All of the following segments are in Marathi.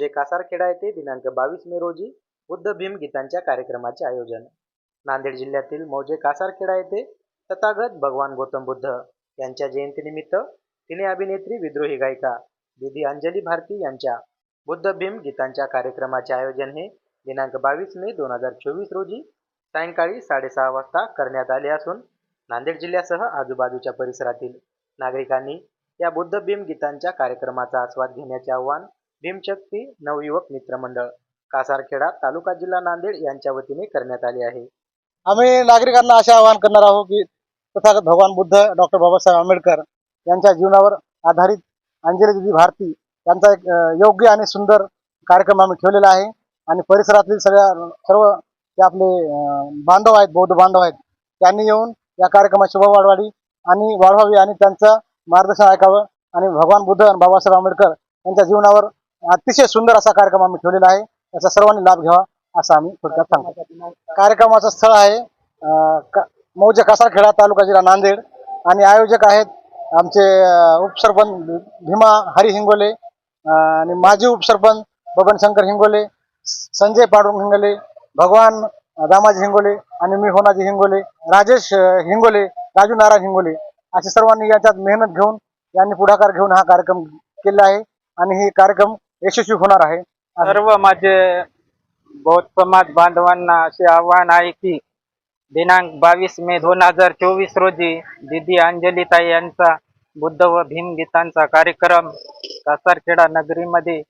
मौजे कासारखेडा येथे दिनांक बावीस मे रोजी बुद्ध भीम गीतांच्या कार्यक्रमाचे आयोजन. नांदेड जिल्ह्यातील मौजे कासारखेडा येथे तथागत भगवान गौतम बुद्ध यांच्या जयंतीनिमित्त तिने अभिनेत्री विद्रोही गायिका दिदी अंजली भारती यांच्या बुद्ध भीम गीतांच्या कार्यक्रमाचे आयोजन हे दिनांक बावीस मे दोन हजार चोवीस रोजी सायंकाळी साडेसहा वाजता करण्यात आले असून नांदेड जिल्ह्यासह आजूबाजूच्या परिसरातील नागरिकांनी या बुद्ध भीम गीतांच्या कार्यक्रमाचा आस्वाद घेण्याचे आवाहन भीमशक्ती नवयुवक मित्रमंडळ कासारखेडा तालुका जिल्हा नांदेड यांच्या वतीने करण्यात आले आहे. आम्ही नागरिकांना असे आवाहन करणार आहोत की तथागत भगवान बुद्ध डॉक्टर बाबासाहेब आंबेडकर यांच्या जीवनावर आधारित अंजली दिदी भारती यांचा एक योग्य आणि सुंदर कार्यक्रम आम्ही ठेवलेला आहे. आणि परिसरातील सगळ्या सर्व जे आपले बांधव आहेत बौद्ध बांधव आहेत त्यांनी येऊन या कार्यक्रमाची शोभा वाढवावी आणि वाढवावी आणि त्यांचं मार्गदर्शन ऐकावं. आणि भगवान बुद्ध आणि बाबासाहेब आंबेडकर यांच्या जीवनावर अतिशय सुंदर असा कार्यक्रम आम्ही ठेवलेला आहे. याचा सर्वांनी लाभ घ्यावा असं आम्ही थोडक्यात सांगतो. कार्यक्रमाचं स्थळ आहे अं, मौजे कासारखेडा तालुका जिल्हा नांदेड. आणि आयोजक आहेत आमचे उपसरपंच भीमा हरी हिंगोले आणि माजी उपसरपंच बबन शंकर हिंगोले संजय पांडुरंग हिंगोले भगवान दामाजी हिंगोले आणि मी होनाजी हिंगोले राजेश हिंगोले राजू नारायण हिंगोले. असे सर्वांनी याच्यात मेहनत घेऊन यांनी पुढाकार घेऊन हा कार्यक्रम केला आहे. आणि हे कार्यक्रम यशस्वी होणार आहे. सर्व माझे बौद्ध समाज बांधवांना असे आव्हान आहे की दिनांक बावीस मे दोन हजार चोवीस रोजी दिदी अंजलीताई यांचा बुद्ध व भीम गीतांचा कार्यक्रम कासारखेडा नगरीमध्ये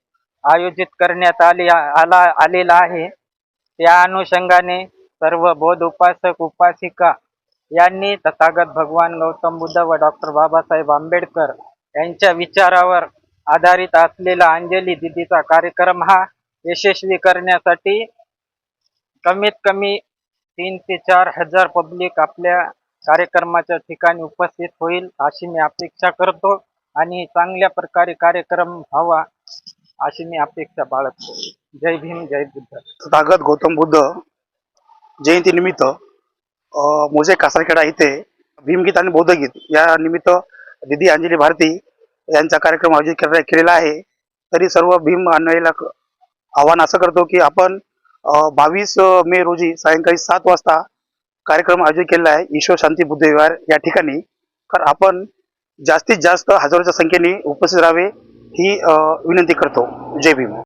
आयोजित करण्यात आली आला आलेला आहे. त्या अनुषंगाने सर्व बौद्ध उपासक उपासिका यांनी तथागत भगवान गौतम बुद्ध व डॉक्टर बाबासाहेब आंबेडकर यांच्या विचारावर आधारित असलेला अंजली दिदीचा कार्यक्रम हा यशस्वी करण्यासाठी कमीत कमी तीन ते चार हजार पब्लिक आपल्या कार्यक्रमाच्या ठिकाणी उपस्थित होईल अशी मी अपेक्षा करतो आणि चांगल्या प्रकारे कार्यक्रम व्हावा अशी मी अपेक्षा बाळगतो. जय भीम जय बुद्ध. तथागत गौतम बुद्ध. जयंतीनिमित्त मोजे कासारखेडा इथे भीमगीत आणि बौद्धगीत या निमित्त दिदी अंजली भारती यांचा कार्यक्रम आयोजित केलेला आहे. तरी सर्व भीम अन्वयाला आव्हान असं करतो की आपण बावीस मे रोजी सायंकाळी सात वाजता कार्यक्रम आयोजित केलेला आहे. ईश्वर शांती बुद्ध विहार या ठिकाणी. तर आपण जास्तीत जास्त हजारोच्या संख्येने उपस्थित राहावे ही विनंती करतो. जय भीम.